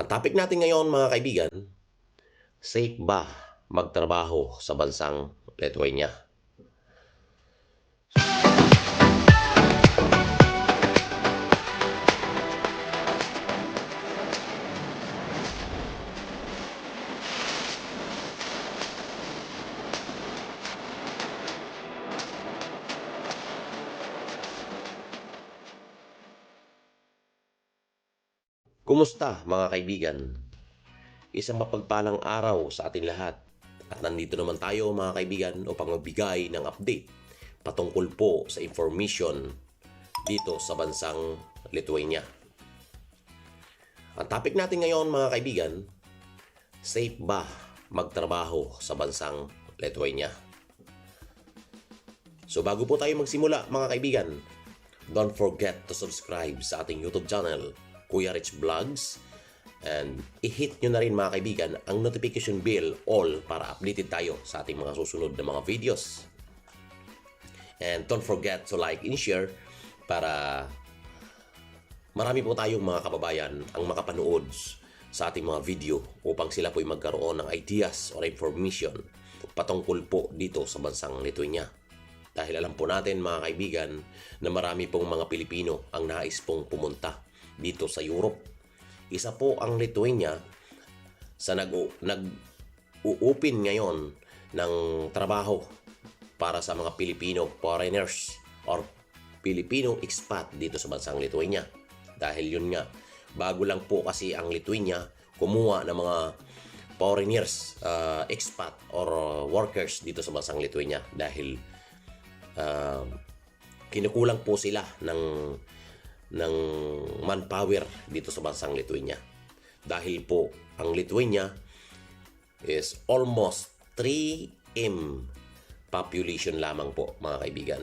Ang topic natin ngayon mga kaibigan, safe ba magtrabaho sa bansang Lithuania? Kumusta mga kaibigan? Isang mapagpalang araw sa ating lahat. At nandito naman tayo mga kaibigan upang magbigay ng update patungkol po sa information dito sa bansang Lithuania. Ang topic natin ngayon mga kaibigan, safe ba magtrabaho sa bansang Lithuania? So bago po tayo magsimula mga kaibigan, don't forget to subscribe sa ating YouTube channel, Kuya Rich Vlogs. And i-hit nyo na rin mga kaibigan ang notification bell all para updated tayo sa ating mga susunod na mga videos. And don't forget to like and share para marami po tayong mga kababayan ang makapanood sa ating mga video upang sila po'y magkaroon ng ideas or information patungkol po dito sa bansang Lithuania. Dahil alam po natin mga kaibigan na marami pong mga Pilipino ang nais pong pumunta dito sa Europe. Isa po ang Lithuania sa nag nag-open ngayon ng trabaho para sa mga Filipino foreigners or Filipino expat dito sa bansang Lithuania. Dahil yun nga, bago lang po kasi ang Lithuania kumuha ng mga foreigners, uh, expat or workers dito sa bansang Lithuania dahil uh, kinukulang po sila ng ng manpower dito sa bansang Lithuania. Dahil po ang Lithuania is almost 3M population lamang po mga kaibigan.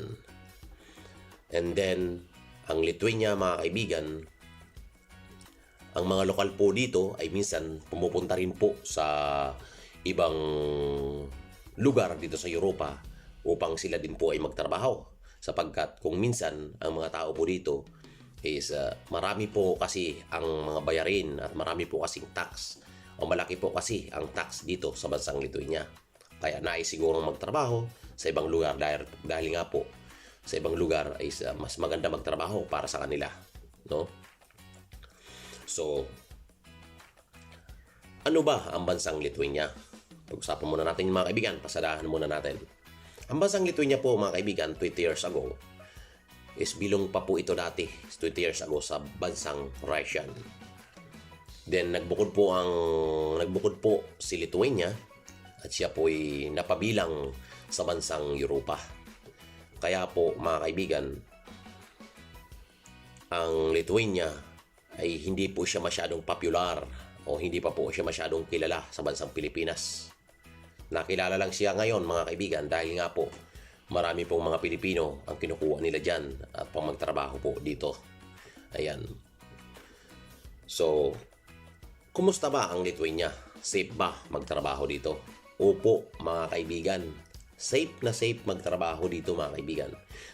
And then ang Lithuania mga kaibigan ang mga lokal po dito ay minsan pumupunta rin po sa ibang lugar dito sa Europa upang sila din po ay magtrabaho sapagkat kung minsan ang mga tao po dito is uh, marami po kasi ang mga bayarin at marami po kasing tax o malaki po kasi ang tax dito sa bansang Lithuania. Kaya nais siguro magtrabaho sa ibang lugar dahil, dahil nga po sa ibang lugar is uh, mas maganda magtrabaho para sa kanila, no? So ano ba ang bansang Lithuania? Pag-usapan muna natin mga kaibigan, pasadahan muna natin. Ang bansang Lithuania po mga kaibigan 20 years ago is bilong pa po ito dati 20 years ago sa bansang Russian. Then nagbukod po ang nagbukod po si Lithuania at siya po ay napabilang sa bansang Europa. Kaya po mga kaibigan, ang Lithuania ay hindi po siya masyadong popular o hindi pa po siya masyadong kilala sa bansang Pilipinas. Nakilala lang siya ngayon mga kaibigan dahil nga po marami pong mga Pilipino ang kinukuha nila dyan at pang magtrabaho po dito. Ayan. So, kumusta ba ang Lithuania? Safe ba magtrabaho dito? Opo, mga kaibigan. Safe na safe magtrabaho dito mga kaibigan.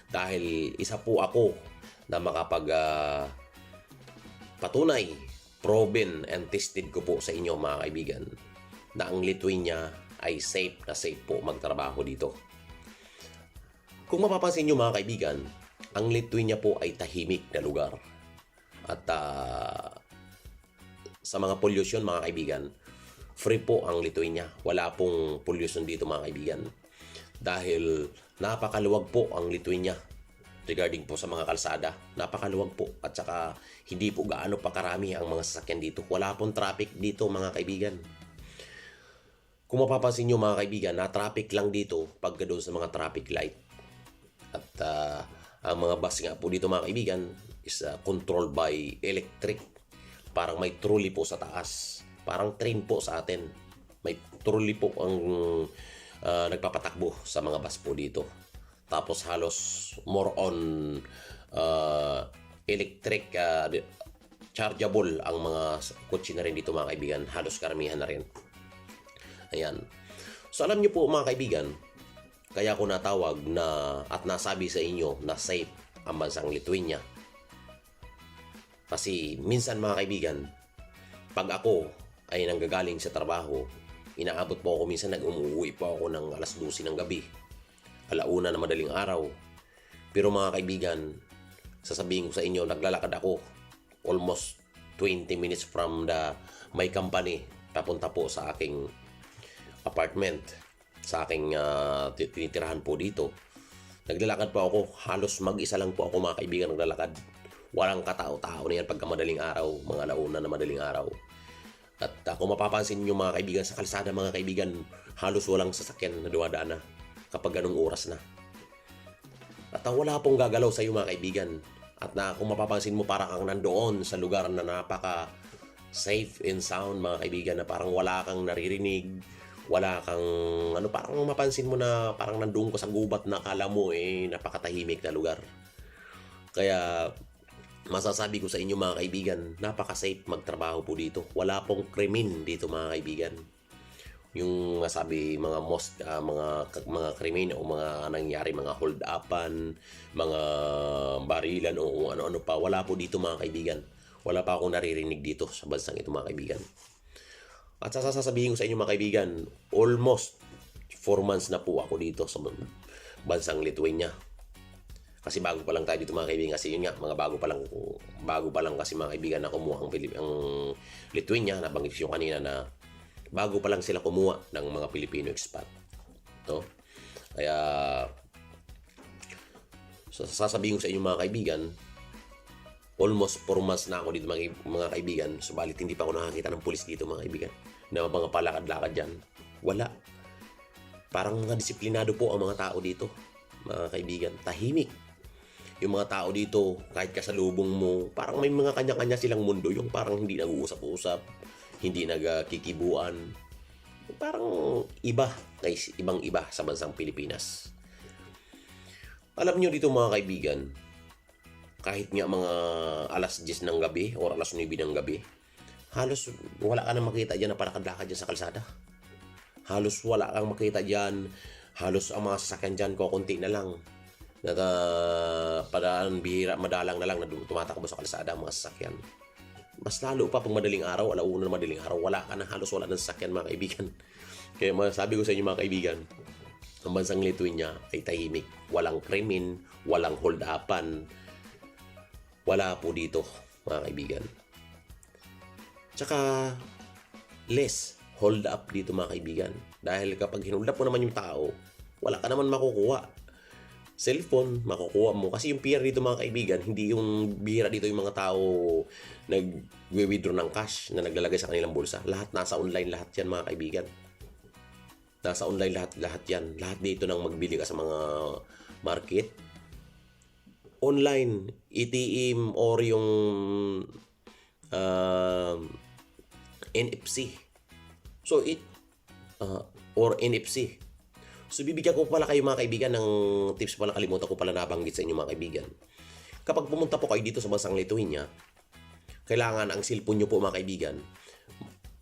Dahil isa po ako na makapag uh, patunay, proven and tested ko po sa inyo mga kaibigan na ang Lithuania ay safe na safe po magtrabaho dito. Kung mapapansin nyo mga kaibigan, ang Lithuania po ay tahimik na lugar. At uh, sa mga pollution mga kaibigan, free po ang Lithuania. Wala pong pollution dito mga kaibigan. Dahil napakaluwag po ang Lithuania regarding po sa mga kalsada. Napakaluwag po at saka hindi po gaano pa karami ang mga sasakyan dito. Wala pong traffic dito mga kaibigan. Kung mapapansin nyo mga kaibigan, na traffic lang dito pag doon sa mga traffic light. At uh, ang mga bus nga po dito mga kaibigan is uh, controlled by electric. Parang may trolley po sa taas. Parang train po sa atin. May trolley po ang uh, nagpapatakbo sa mga bus po dito. Tapos halos more on uh, electric uh, chargeable ang mga kotse na rin dito mga kaibigan. Halos karamihan na rin. Ayan. So alam niyo po mga kaibigan, kaya ko natawag na at nasabi sa inyo na safe ang bansang Lithuania. Kasi minsan mga kaibigan, pag ako ay nanggagaling sa trabaho, inaabot po ako minsan nag-umuwi po ako ng alas 12 ng gabi. Alauna na madaling araw. Pero mga kaibigan, sasabihin ko sa inyo, naglalakad ako almost 20 minutes from the my company papunta po sa aking apartment sa aking uh, tinitirahan po dito. Naglalakad po ako, halos mag-isa lang po ako mga kaibigan naglalakad. Walang katao-tao na yan pagka madaling araw, mga alauna na madaling araw. At uh, kung mapapansin nyo mga kaibigan sa kalsada mga kaibigan, halos walang sasakyan na dumadaan na kapag ganong oras na. At uh, wala pong gagalaw sa iyo mga kaibigan. At na kung mapapansin mo para kang nandoon sa lugar na napaka safe and sound mga kaibigan na parang wala kang naririnig, wala kang ano parang mapansin mo na parang nandoon ka sa gubat na kala mo eh napakatahimik na lugar. Kaya masasabi ko sa inyo mga kaibigan, napaka-safe magtrabaho po dito. Wala pong krimen dito mga kaibigan. Yung sabi mga most ah, mga mga krimen o mga nangyari mga hold upan, mga barilan o ano-ano pa, wala po dito mga kaibigan. Wala pa akong naririnig dito sa bansang ito mga kaibigan. At sasasabihin ko sa inyo mga kaibigan, almost 4 months na po ako dito sa bansang Lithuania. Kasi bago pa lang tayo dito mga kaibigan kasi yun nga mga bago pa lang bago pa lang kasi mga kaibigan na kumuha ang, Pilip, ang Lithuania nabanggit ko kanina na bago pa lang sila kumuha ng mga Pilipino expat. No? Kaya so, sasabihin ko sa inyo mga kaibigan almost 4 months na ako dito mga, mga kaibigan. Subalit hindi pa ako nakakita ng pulis dito mga kaibigan. Na mga palakad-lakad dyan. Wala. Parang mga disiplinado po ang mga tao dito mga kaibigan. Tahimik. Yung mga tao dito kahit kasalubong mo parang may mga kanya-kanya silang mundo. Yung parang hindi nag-uusap-usap hindi nagkikibuan. Parang iba guys ibang iba sa bansang Pilipinas. Alam nyo dito mga kaibigan kahit nga mga alas 10 ng gabi o alas 9 ng gabi halos wala ka nang makita dyan na palakad-lakad dyan sa kalsada. Halos wala kang makita dyan. Halos ang mga sasakyan dyan kukunti na lang. Na uh, padaan bihira madalang na lang na tumatakbo sa kalsada ang mga sasakyan. Mas lalo pa pag madaling araw alauna na madaling araw wala ka na halos wala ng sasakyan mga kaibigan. Kaya sabi ko sa inyo mga kaibigan ang bansang Lithuania ay tahimik. Walang krimen walang hold-upan wala po dito mga kaibigan. Tsaka less hold up dito mga kaibigan. Dahil kapag hinold up mo naman yung tao wala ka naman makukuha. Cellphone makukuha mo. Kasi yung PR dito mga kaibigan hindi yung bihira dito yung mga tao nag-withdraw ng cash na naglalagay sa kanilang bulsa. Lahat nasa online lahat yan mga kaibigan. Nasa online lahat lahat yan. Lahat dito nang magbili ka sa mga market online ATM or yung uh, NFC so it uh, or NFC So bibigyan ko pala kayo mga kaibigan ng tips pala. Kalimutan ko pala nabanggit sa inyo mga kaibigan. Kapag pumunta po kayo dito sa bansang Lithuania, kailangan ang cellphone nyo po mga kaibigan,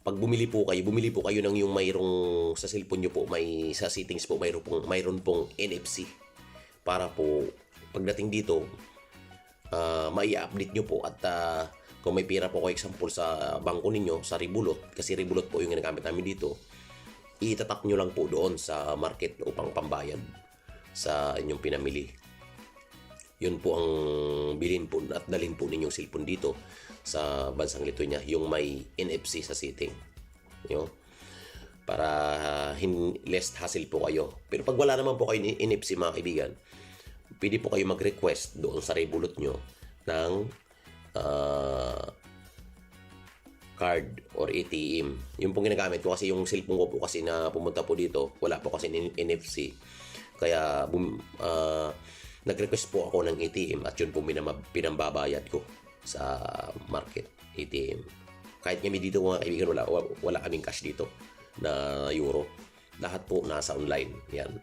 pag bumili po kayo, bumili po kayo ng yung mayroong sa cellphone nyo po, may sa settings po mayroon pong, mayroon pong NFC para po pagdating dito, uh, mai-update nyo po at uh, kung may pera po kayo example sa bangko ninyo, sa Ribulot, kasi Ribulot po yung ginagamit namin dito, itatak nyo lang po doon sa market upang pambayad sa inyong pinamili. Yun po ang bilhin po at dalhin po ninyong cellphone dito sa bansang Lithuania, yung may NFC sa setting. You? Para hin less hassle po kayo. Pero pag wala naman po kayo NFC mga kaibigan, pwede po kayo mag-request doon sa Revolut nyo ng uh, card or ATM. Yung pong ginagamit ko kasi yung cellphone ko po kasi na pumunta po dito, wala po kasi NFC. Kaya bum, uh, nag-request po ako ng ATM at yun po pinam- pinambabayad ko sa market ATM. Kahit kami dito mga kaibigan, wala, wala kaming cash dito na euro. Lahat po nasa online. Yan.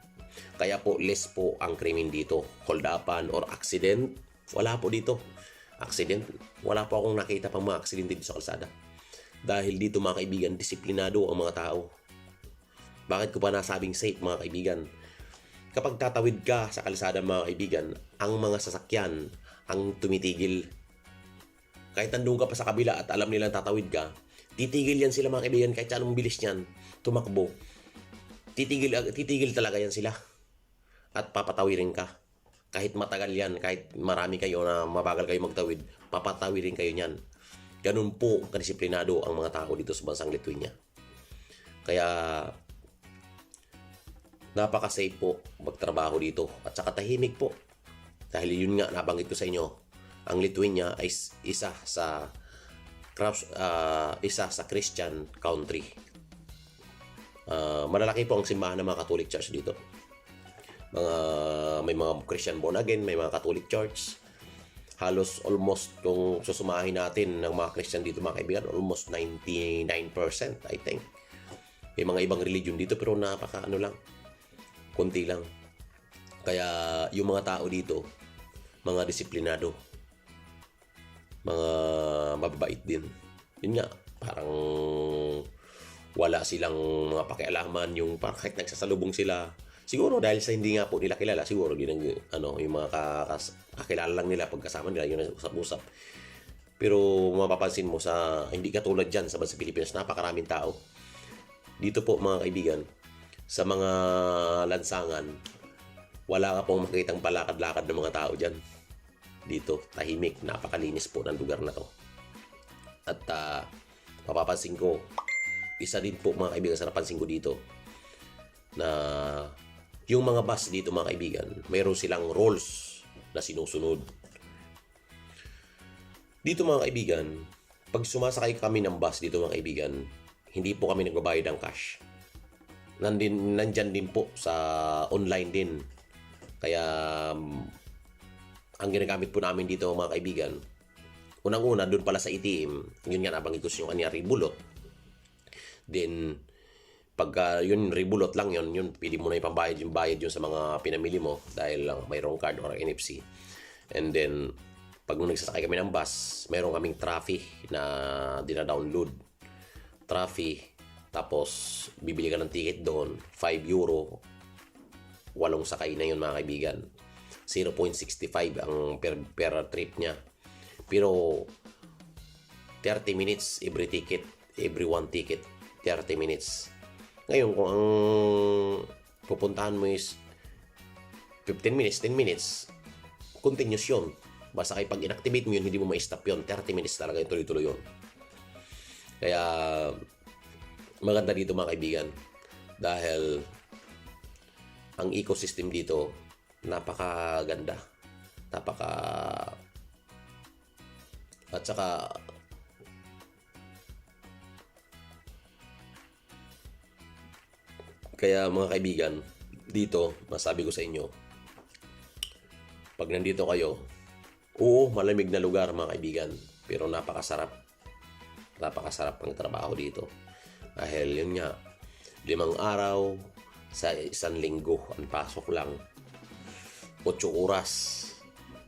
Kaya po less po ang krimen dito. Hold upan or accident, wala po dito. Accident, wala po akong nakita pang mga accident dito sa kalsada. Dahil dito mga kaibigan, disiplinado ang mga tao. Bakit ko pa nasabing safe mga kaibigan? Kapag tatawid ka sa kalsada mga kaibigan, ang mga sasakyan ang tumitigil. Kahit nandun ka pa sa kabila at alam nilang tatawid ka, Titigil yan sila mga kaibigan kahit anong bilis niyan, tumakbo. Titigil, titigil talaga yan sila. At papatawirin ka. Kahit matagal yan, kahit marami kayo na mabagal kayo magtawid, papatawirin kayo niyan. Ganun po kadisiplinado ang mga tao dito sa bansang Lithuania. Kaya napaka-safe po magtrabaho dito at saka tahimik po. Dahil yun nga nabanggit ko sa inyo, ang Lithuania ay is- isa sa ah, isa sa Christian country. Ah, malalaki po ang simbahan ng mga Catholic Church dito. Mga may mga Christian born again, may mga Catholic Church. Halos almost kung susumahin natin ng mga Christian dito mga kaibigan, almost 99% I think. May mga ibang religion dito pero napaka ano lang, konti lang. Kaya yung mga tao dito, mga disiplinado, mga mababait din. Yun nga, parang wala silang mga pakialaman yung kahit nagsasalubong sila. Siguro dahil sa hindi nga po nila kilala, siguro din ang, ano, yung mga kakas, kakilala lang nila pagkasama nila, yun ang usap-usap. Pero mapapansin mo sa, hindi katulad dyan sa bansa Pilipinas, napakaraming tao. Dito po mga kaibigan, sa mga lansangan, wala ka pong makitang palakad-lakad ng mga tao dyan. Dito, tahimik, napakalinis po ng lugar na to. At ah, mapapansin ko, isa din po mga kaibigan sa napansin ko dito, na yung mga bus dito mga kaibigan, mayroon silang rules na sinusunod. Dito mga kaibigan, pag sumasakay kami ng bus dito mga kaibigan, hindi po kami nagbabayad ng cash. Nandin, nandyan din po sa online din. Kaya um, ang ginagamit po namin dito mga kaibigan, unang-una doon pala sa ATM, yun nga nabanggit ko sa inyo kanina, ribulot. Then, pagka yun ribulot lang yun, yun pwede mo na ipambayad yung bayad yun sa mga pinamili mo dahil lang mayroong card or NFC. And then, pag nung nagsasakay kami ng bus, mayroon kaming traffic na dina-download. Traffic, tapos bibili ka ng ticket doon, 5 euro, walong sakay na yun mga kaibigan. 0.65 ang per, per trip niya. Pero 30 minutes every ticket, every one ticket, 30 minutes. Ngayon, kung ang pupuntahan mo is 15 minutes, 10 minutes, continuous yun. Basta kay pag inactivate mo yun, hindi mo ma-stop yun. 30 minutes talaga yung tuloy-tuloy yun. Kaya, maganda dito mga kaibigan. Dahil, ang ecosystem dito, napakaganda. Napaka... At saka, Kaya mga kaibigan, dito, masabi ko sa inyo, pag nandito kayo, oo, malamig na lugar mga kaibigan, pero napakasarap. Napakasarap ng trabaho dito. Dahil yun nga, limang araw sa isang linggo, ang pasok lang. 8 oras.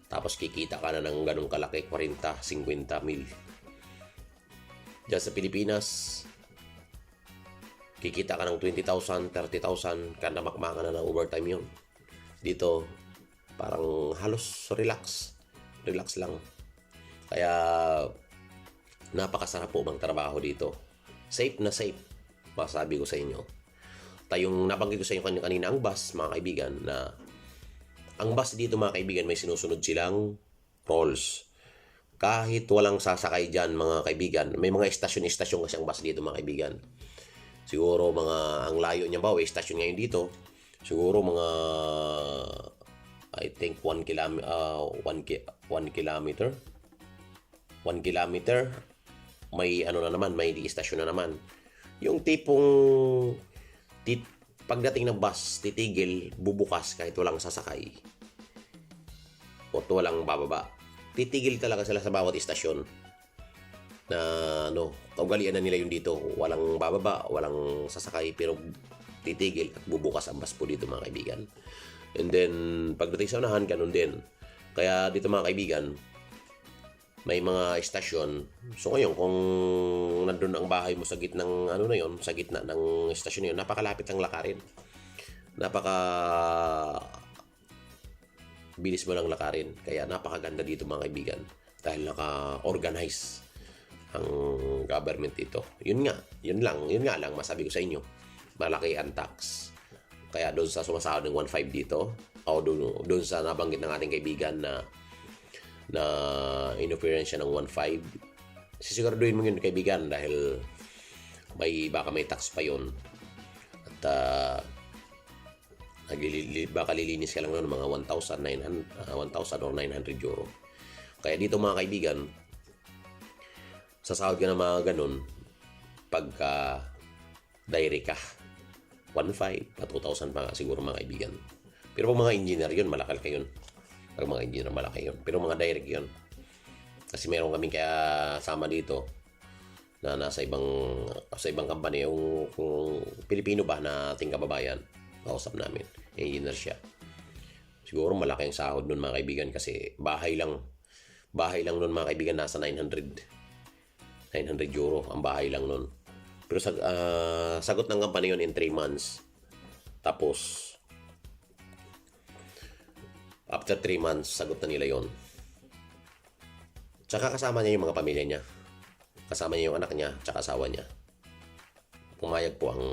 Tapos kikita ka na ng ganong kalaki, 40, 50 mil. Diyan sa Pilipinas, kikita ka ng 20,000, 30,000, kada makmaka na ng overtime yun. Dito, parang halos relax. Relax lang. Kaya, napakasarap po bang trabaho dito. Safe na safe, masabi ko sa inyo. Tayong nabanggit ko sa inyo kanina ang bus, mga kaibigan, na ang bus dito mga kaibigan, may sinusunod silang rules. Kahit walang sasakay dyan mga kaibigan, may mga estasyon-estasyon kasi ang bus dito mga kaibigan siguro mga ang layo niya ba, station ngayon dito, siguro mga I think 1 km uh, 1 ki 1 kilometer 1 kilometer may ano na naman, may station na naman. Yung tipong tit, pagdating ng bus, titigil, bubukas kahit walang sasakay. O walang bababa. Titigil talaga sila sa bawat istasyon na ano, kaugalian na nila yung dito. Walang bababa, walang sasakay, pero titigil at bubukas ang bus po dito mga kaibigan. And then, pagdating sa unahan, ganun din. Kaya dito mga kaibigan, may mga estasyon. So ngayon, kung nandun ang bahay mo sa gitnang ano na yon, sa gitna ng estasyon na yun, napakalapit lang lakarin. Napaka bilis mo lang lakarin. Kaya napakaganda dito mga kaibigan. Dahil naka-organize ang government dito. Yun nga, yun lang, yun nga lang masabi ko sa inyo. Malaki ang tax. Kaya doon sa sumasahod ng 1.5 dito, o doon, doon sa nabanggit ng ating kaibigan na na interference siya ng 1.5, sisiguraduhin mo yun kaibigan dahil may baka may tax pa yun. At uh, naglili- baka lilinis ka lang ng mga 1,900 uh, 1,000 or 900 euro. Kaya dito mga kaibigan, sasahod ka ng mga ganun pagka diary ka. 1.5 pa 2,000 pa nga siguro mga kaibigan. Pero pag mga engineer yun, malaki ka yun. Pag mga engineer, malaki yun. Pero mga direct yun. Kasi meron kami kaya sama dito na nasa ibang sa ibang company yung, yung Pilipino ba na ating kababayan kausap namin engineer siya siguro malaki ang sahod nun mga kaibigan kasi bahay lang bahay lang nun mga kaibigan nasa 900 900 euro ang bahay lang nun. Pero sag, ah, sagot ng company yun in 3 months. Tapos after 3 months sagot na nila yon tsaka kasama niya yung mga pamilya niya. Kasama niya yung anak niya tsaka asawa niya. Pumayag po ang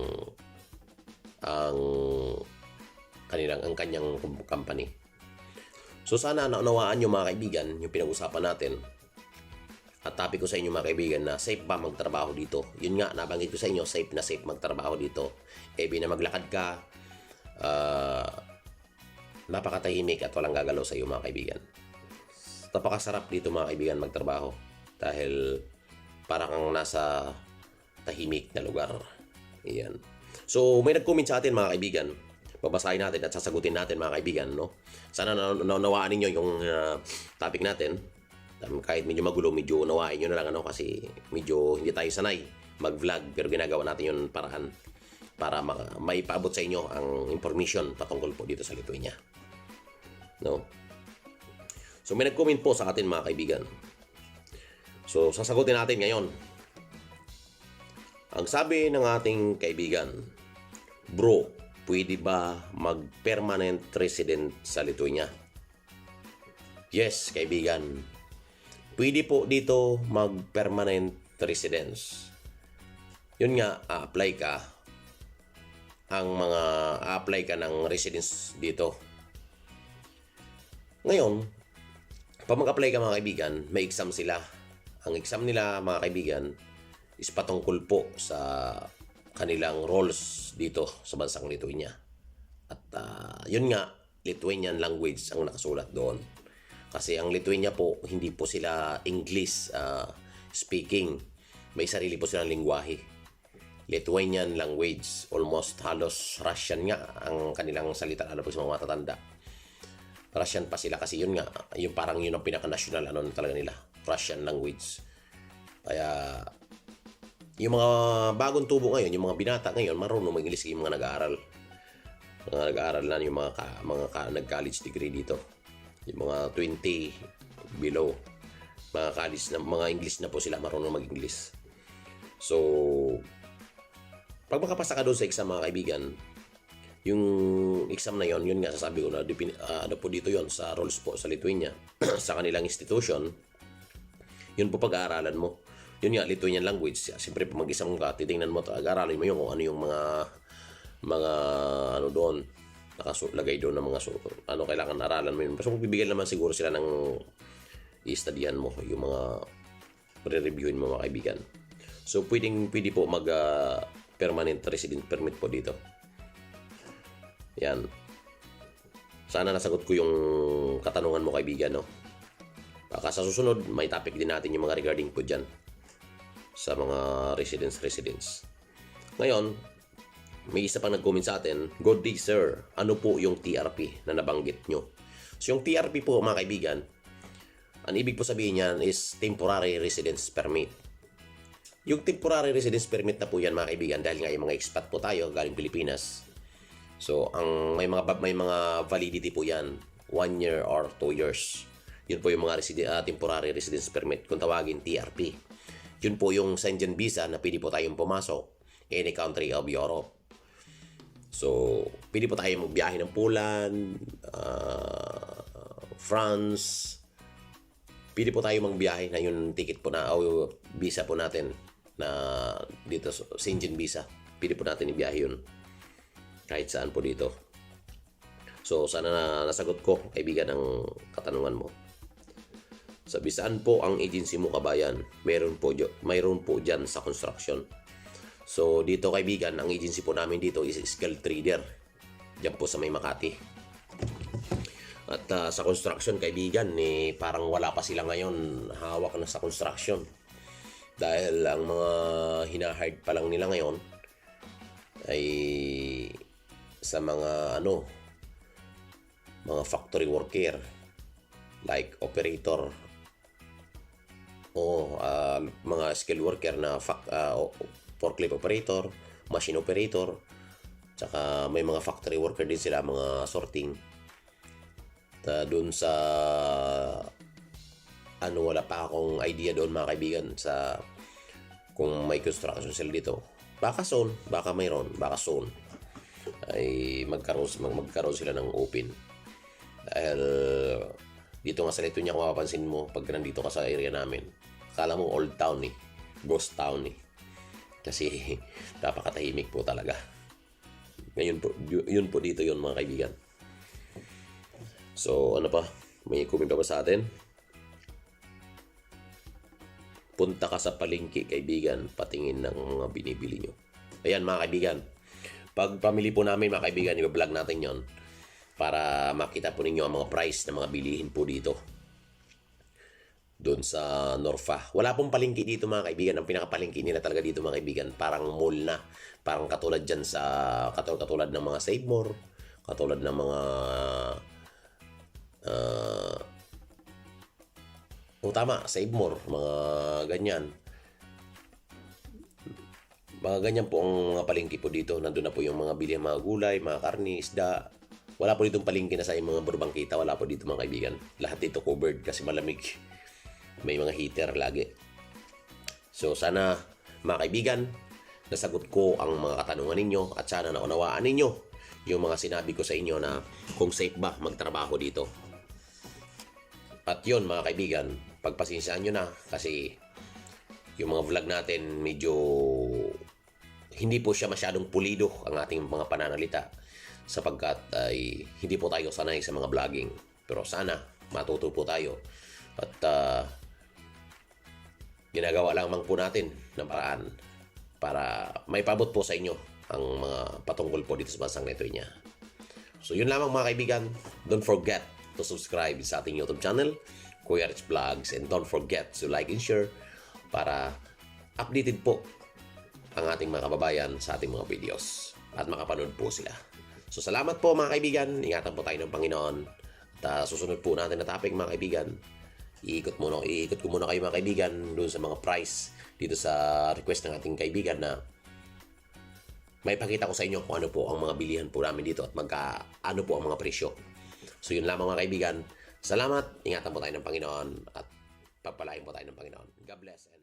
ang kanilang ang kanyang company. So sana naunawaan yung mga kaibigan yung pinag-usapan natin at topic ko sa inyo mga kaibigan na safe ba magtrabaho dito yun nga nabanggit ko sa inyo safe na safe magtrabaho dito eh na maglakad ka ah, napakatahimik at walang gagalaw sa iyo mga kaibigan napakasarap dito mga kaibigan magtrabaho dahil para kang nasa tahimik na lugar. Iyan. So, may nag-comment sa atin mga kaibigan. Babasahin natin at sasagutin natin mga kaibigan, no? Sana na naunawaan ninyo yung ah, topic natin. Um, kahit medyo magulo, medyo unawain nyo na lang, ano? Kasi medyo hindi tayo sanay mag-vlog. Pero ginagawa natin yung paraan para ma- maipaabot sa inyo ang information patungkol po dito sa Lithuania. No? So, may nag-comment po sa atin mga kaibigan. So, sasagutin natin ngayon. Ang sabi ng ating kaibigan, Bro, pwede ba mag-permanent resident sa Lithuania? Yes, kaibigan. Pwede po dito mag-permanent residence. Yun nga, a-apply ka. Ang mga a-apply ka ng residence dito. Ngayon, pag mag-apply ka mga kaibigan, may exam sila. Ang exam nila mga kaibigan is patungkol po sa kanilang roles dito sa bansang Lithuania. At ah, yun nga, Lithuanian language ang nakasulat doon. Kasi ang Lithuania po, hindi po sila English ah, speaking. May sarili po silang lingwahe. Lithuanian language, almost halos Russian nga ang kanilang salita, lalo po sa mga matatanda. Russian pa sila kasi yun nga, yung parang yun ang pinaka-national ano talaga nila, Russian language. Kaya yung mga bagong tubo ngayon, yung mga binata ngayon, marunong mag-English yung mga nag-aaral. Mga nag-aaral na yung mga, ka, mga ka, nag-college degree dito. Yung mga 20 below. Mga college na, mga English na po sila marunong mag-English. So, pag makapasa ka doon sa exam mga kaibigan, yung exam na yon yun nga sasabi ko na ah, ano po dito yon sa rules po sa Lithuania sa kanilang institution yun po pag-aaralan mo yun nga Lithuanian language siyempre pag mag-exam ka titingnan mo pag-aaralin mo yung kung ano yung mga mga ano doon nakasulagay doon ng mga su- ano kailangan aralan mo yun so magbibigyan naman siguro sila ng i-studyan mo yung mga re-reviewin mo mga kaibigan so pwedeng pwede po mag ah, permanent resident permit po dito yan. Sana nasagot ko yung katanungan mo kaibigan, no? Baka sa susunod, may topic din natin yung mga regarding po dyan sa mga residence-residence. Ngayon, may isa pang nag-comment sa atin, Good day sir, ano po yung TRP na nabanggit nyo? So yung TRP po mga kaibigan, ang ibig po sabihin niyan is Temporary Residence Permit. Yung Temporary Residence Permit na po yan mga kaibigan dahil nga yung mga expat po tayo galing Pilipinas, So, ang may mga may mga validity po 'yan, 1 year or 2 years. Yun po yung mga residi- ah, temporary residence permit kung tawagin TRP. Yun po yung Schengen visa na pwede po tayong pumasok any country of Europe. So, pwede po tayo magbiyahe ng Poland, ah, France, pwede po tayo magbiyahe na yung ticket po na o visa po natin na dito Shenzhen visa. Pwede po natin ibiyahe yun kahit saan po dito. So sana na nasagot ko kaibigan ang katanungan mo. Sabi saan po ang agency mo kabayan? Meron po, mayroon po dyan sa construction. So dito kaibigan, ang agency po namin dito is Skill Trader. Diyan po sa may Makati. At ah, sa construction kaibigan, eh, parang wala pa sila ngayon hawak na sa construction. Dahil ang mga hinahard pa lang nila ngayon ay sa mga ano, mga factory worker like operator o ah, mga skill worker na fac- o- forklift operator, machine operator, tsaka may mga factory worker din sila, mga sorting. Ta doon sa ano wala pa akong idea doon mga kaibigan sa kung may construction sila dito. Baka soon, baka mayroon, baka soon ay magkaroon, mag, magkaroon sila ng open. Dahil dito nga sa Litonia kung mapapansin mo pag nandito ka sa area namin, kala mo old town eh, ghost town eh. Kasi napakatahimik po talaga. Ngayon po, yu- yun po dito yun mga kaibigan. So ano pa, may comment pa ba sa atin? Punta ka sa palengke kaibigan, patingin ng mga binibili nyo. Ayan mga kaibigan, pag pamili po namin mga kaibigan, i-vlog natin yon para makita po ninyo ang mga price ng mga bilihin po dito doon sa Norfa. Wala pong palengke dito mga kaibigan. Ang pinakapalengke nila talaga dito mga kaibigan, parang mall na. Parang katulad dyan sa, katulad, katulad ng mga Save More, katulad ng mga ah oh, tama, Save More, mga ganyan. Mga ganyan po ang mga palengke po dito. Nandun na po yung mga bilihan, mga gulay, mga karni, isda. Wala po ditong palengke na sa mga burbangkita. Wala po dito mga kaibigan. Lahat dito covered kasi malamig. May mga heater lagi. So sana mga kaibigan, nasagot ko ang mga katanungan ninyo at sana naunawaan ninyo yung mga sinabi ko sa inyo na kung safe ba magtrabaho dito. At yun mga kaibigan, pagpasinsyahan nyo na kasi yung mga vlog natin medyo hindi po siya masyadong pulido ang ating mga pananalita sapagkat ay hindi po tayo sanay sa mga vlogging. Pero sana matuto po tayo at ah, ginagawa lamang po natin ng paraan para may pabot po sa inyo ang mga patungkol po dito sa bansang Letonia. So yun lamang mga kaibigan. Don't forget to subscribe sa ating YouTube channel, Kuya Rich Vlogs. And don't forget to like and share para updated po ang ating mga kababayan sa ating mga videos at makapanood po sila. So salamat po mga kaibigan. Ingatan po tayo ng Panginoon. At ah, susunod po natin na topic mga kaibigan. Iikot muna, iikot ko muna kayo mga kaibigan doon sa mga price dito sa request ng ating kaibigan na may pakita ko sa inyo kung ano po ang mga bilihan po namin dito at magka ano po ang mga presyo. So yun lamang mga kaibigan. Salamat, ingatan po tayo ng Panginoon at pagpalain po tayo ng Panginoon. God bless